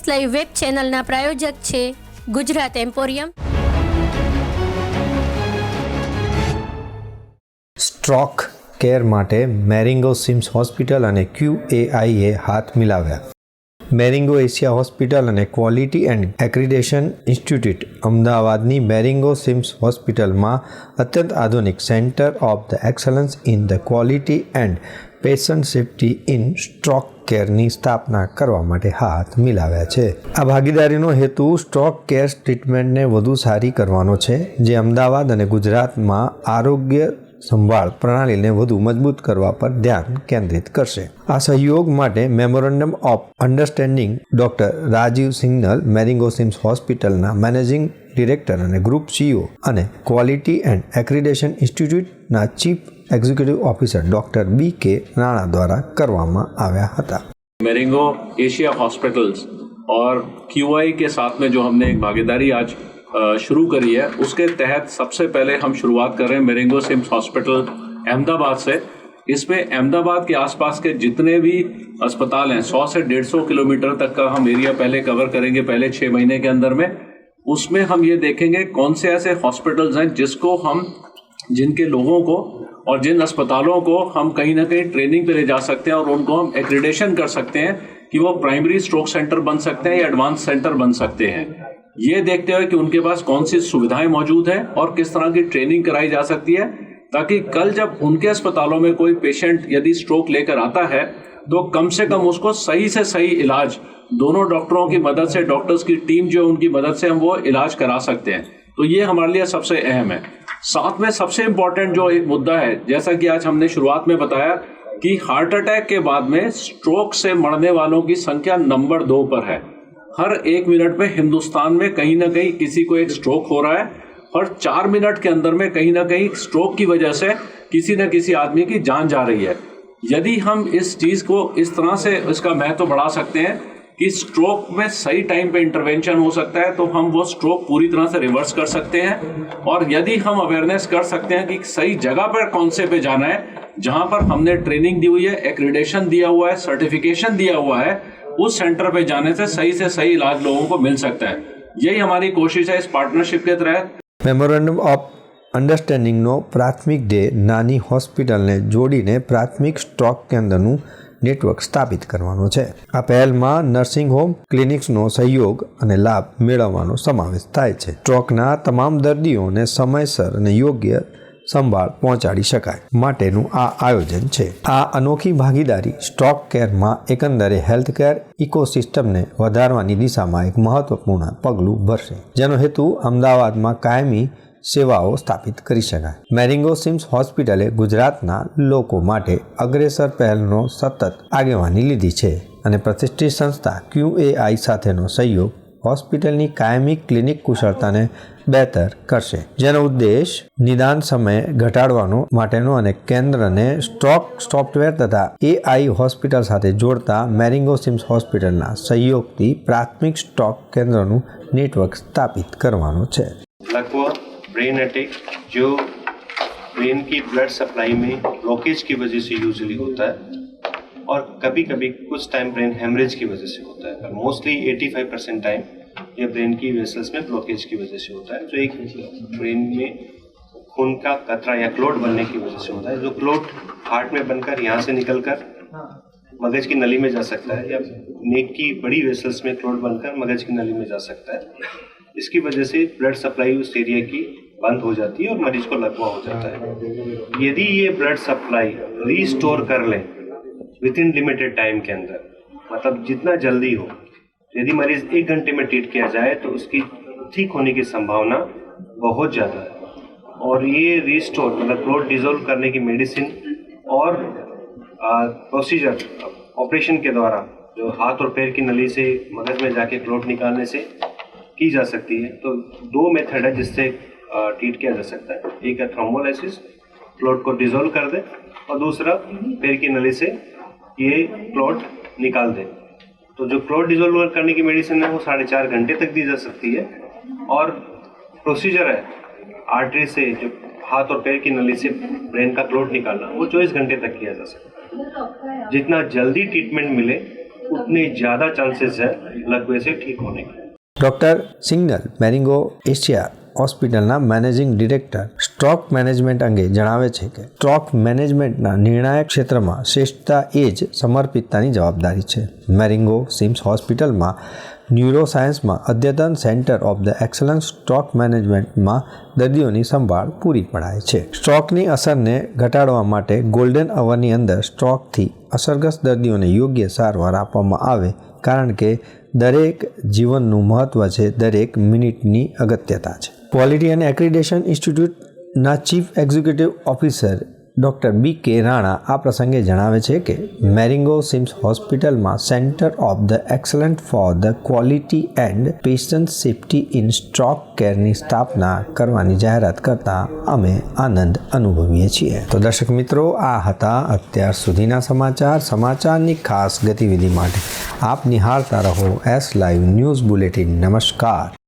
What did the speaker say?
S live web ચેનલના પ્રાયોજક છે Gujarat emporium. Stroke care માટે મેરિંગો સિમ્સ હોસ્પિટલ અને ક્યુએઆઈએ હાથ મિલાવ્યા. મેરિંગો એશિયા હોસ્પિટલ અને ક્વોલિટી એન્ડ એક્રિડેશન ઇન્સ્ટિટ્યૂટ અમદાવાદની મેરિંગો સિમ્સ હોસ્પિટલમાં અત્યંત આધુનિક centre of the excellence in the quality and patient safety in stroke કેરની સ્થાપના કરવા માટે હાથ મિલાવ્યા છે. આ ભાગીદારીનો હેતુ સ્ટ્રોક કેર ટ્રીટમેન્ટને વધુ સારી કરવાનો છે, જે અમદાવાદ અને ગુજરાતમાં આરોગ્ય સંભાળ પ્રણાલીને વધુ મજબૂત કરવા પર ધ્યાન કેન્દ્રિત કરશે આ સહયોગ માટે memorandum of understanding doctor Rajiv Singhal Marengo CIMS હોસ્પિટલના મેનેજિંગ ડિરેક્ટર અને ગ્રુપ સીઈઓ અને quality and accreditation ઇન્સ્ટિટ્યૂટના chief executive officer doctor B K Rana દ્વારા કરવામાં આવ્યા હતા मेरिंगो एशिया हॉस्पिटल्स और क्यूआई के साथ में जो हमने एक भागीदारी आज अ, शुरू करी है। उसके तहत सबसे पहले हम शुरुआत कर रहे हैं मेरिंगो सिम्स हॉस्पिटल, अहमदाबाद से। इसमें अहमदाबाद के आसपास के जितने भी अस्पताल हैं, सौ से डेढ़ सौ किलोमीटर तक का हम एरिया पहले कवर करेंगे पहले छः महीने के अंदर में। उसमें हम ये देखेंगे कौन से ऐसे हॉस्पिटल्स हैं जिसको हम, जिनके लोगों को और जिन अस्पतालों को हम कहीं ना कहीं ट्रेनिंग पे ले जा सकते हैं और उनको हम एक्रीडेशन कर सकते हैं कि वो प्राइमरी स्ट्रोक सेंटर बन सकते हैं या एडवांस सेंटर बन सकते हैं। ये देखते हुए कि उनके पास कौन सी सुविधाएँ मौजूद हैं और किस तरह की ट्रेनिंग कराई जा सकती है, ताकि कल जब उनके अस्पतालों में कोई पेशेंट यदि स्ट्रोक लेकर आता है तो कम से कम उसको सही से सही इलाज, दोनों डॉक्टरों की मदद से, डॉक्टर्स की टीम जो है उनकी मदद से हम वो इलाज करा सकते हैं। तो ये हमारे लिए सबसे अहम है। साथ में सबसे इम्पोर्टेंट जो एक मुद्दा है, जैसा कि आज हमने शुरुआत में बताया कि हार्ट अटैक के बाद में स्ट्रोक से मरने वालों की संख्या नंबर दो पर है। हर एक मिनट में हिंदुस्तान में कहीं ना कहीं किसी को एक स्ट्रोक हो रहा है और चार मिनट के अंदर में कहीं ना कहीं स्ट्रोक की वजह से किसी न किसी आदमी की जान जा रही है। यदि हम इस चीज़ को इस तरह से इसका महत्व बढ़ा सकते हैं कि स्ट्रोक में सही टाइम पे इंटरवेंशन हो सकता है तो हम वो स्ट्रोक पूरी तरह से रिवर्स कर सकते हैं। और यदि हम अवेयरनेस कर सकते हैं कि सही जगह पर कौन से पे जाना है, जहाँ पर हमने ट्रेनिंग दी हुई है एक्रीडेशन दिया हुआ है सर्टिफिकेशन दिया हुआ है उस सेंटर पे जाने से सही से सही इलाज लोगों को मिल सकता है यही हमारी कोशिश है इस पार्टनरशिप के तहत મેમોરેન્ડમ ઓફ અન્ડરસ્ટેન્ડિંગનો પ્રાથમિક ધ્યેય નાની હોસ્પિટલને જોડીને પ્રાથમિક સ્ટ્રોક કેન્દ્રનું નેટવર્ક સ્થાપિત કરવાનો છે આ પહેલમાં નર્સિંગ હોમ ક્લિનિક્સનો સહયોગ અને લાભ મેળવવાનો સમાવેશ થાય છે સ્ટ્રોકના તમામ દર્દીઓને સમયસર અને યોગ્ય સંભાળ પહોંચાડી શકાય. માટેનું આ આયોજન છે. આ અનોખી ભાગીદારી સ્ટોક કેરમાં એકંદરે હેલ્થ કેર ઇકોસિસ્ટમને વધારવાની દિશામાં એક મહત્વપૂર્ણ પગલું ભરશે. જેનો હેતુ અમદાવાદમાં કાયમી સેવાઓ સ્થાપિત કરી શકાય. મેરિંગો સિમ્સ હોસ્પિટલે ગુજરાતના લોકો માટે અગ્રેસર પહેલનો સતત આગેવાની લીધી છે અને પ્રતિષ્ઠિત સંસ્થા ક્યુએઆઈ સાથેનો સહયોગ હોસ્પિટલની કાયમી ક્લિનિક કુશળતાને બહેતર કરશે જેનો ઉદ્દેશ નિદાન સમય ઘટાડવાનો માટેનો અને કેન્દ્રને સ્ટ્રોક સોફ્ટવેર તથા એઆઈ હોસ્પિટલ સાથે જોડતા મેરિંગો સિમ્સ હોસ્પિટલના સહયોગથી પ્રાથમિક સ્ટ્રોક કેન્દ્રનું નેટવર્ક સ્થાપિત કરવાનો છે लगभग ब्रेन अटैक जो ब्रेन की ब्लड सप्लाई में ब्लॉकेज की वजह से यूजुअली होता है और कभी कभी कुछ टाइम ब्रेन हेमरेज की वजह से होता है। पर मोस्टली 85 परसेंट टाइम ये ब्रेन की वेसल्स में ब्लॉकेज की वजह से होता है जो एक ब्रेन में खून का कतरा या क्लोट बनने की वजह से होता है जो क्लोट हार्ट में बनकर यहाँ से निकलकर मगज की नली में जा सकता है या नेक की बड़ी वेसल्स में क्लोट बनकर मगज की नली में जा सकता है। इसकी वजह से ब्लड सप्लाई उस एरिया की बंद हो जाती है और मरीज़ को लकवा हो जाता है। यदि ये ब्लड सप्लाई रीस्टोर कर लें विद इन लिमिटेड टाइम के अंदर। मतलब जितना जल्दी हो। यदि मरीज़ एक घंटे में ट्रीट किया जाए तो उसकी ठीक होने की संभावना बहुत ज़्यादा है। और ये रीस्टोर मतलब क्लोट डिजोल्व करने की मेडिसिन और प्रोसीजर ऑपरेशन के द्वारा जो हाथ और पैर की नली से, मगज में जाके क्लोट निकालने से की जा सकती है। तो दो मेथड है जिससे ट्रीट किया जा सकता है। एक है थ्रोम्बोलाइसिस क्लोट को डिजोल्व कर दे और दूसरा पैर की नली से ये क्लॉट निकाल दें। तो जो क्लॉट डिजोल्व करने की मेडिसिन है, वो साढ़े चार घंटे तक दी जा सकती है। और प्रोसीजर है आर्टरी से जो हाथ और पैर की नली से ब्रेन का क्लॉट निकालना, वो चौबीस घंटे तक किया जा सकता है। जितना जल्दी ट्रीटमेंट मिले, उतने ज़्यादा चांसेस है लगभग से ठीक होने के। Doctor Singhal Marengo Asia. હોસ્પિટલના મેનેજિંગ ડિરેક્ટર સ્ટોક મેનેજમેન્ટ અંગે જણાવે છે કે સ્ટ્રોક મેનેજમેન્ટના નિર્ણાયક ક્ષેત્રમાં શ્રેષ્ઠતા એ જ સમર્પિતતાની જવાબદારી છે. મેરિંગો સિમ્સ હોસ્પિટલમાં ન્યુરોસાયન્સમાં અદ્યતન centre of the excellence stroke મેનેજમેન્ટમાં દર્દીઓની સંભાળ પૂરી પડાય છે. સ્ટ્રોકની અસરને ઘટાડવા માટે ગોલ્ડન અવરની અંદર સ્ટ્રોકથી અસરગ્રસ્ત દર્દીઓને યોગ્ય સારવાર આપવામાં આવે, કારણ કે દરેક જીવનનું મહત્ત્વ છે, દરેક મિનિટની અગત્યતા છે. Quality and accreditation ઇન્સ્ટિટ્યૂટના chief executive officer doctor B K Rana આ પ્રસંગે જણાવે છે કે મેરિંગો સિમ્સ હોસ્પિટલમાં centre of the excellent for the quality and patient safety in stroke કેરની સ્થાપના કરવાની જાહેરાત કરતાં અમે આનંદ અનુભવીએ છીએ. તો દર્શક મિત્રો, આ હતા અત્યાર સુધીના સમાચાર. સમાચારની ખાસ ગતિવિધિ માટે આપ નિહાળતા રહો એસ લાઈવ ન્યૂઝ બુલેટિન નમસ્કાર.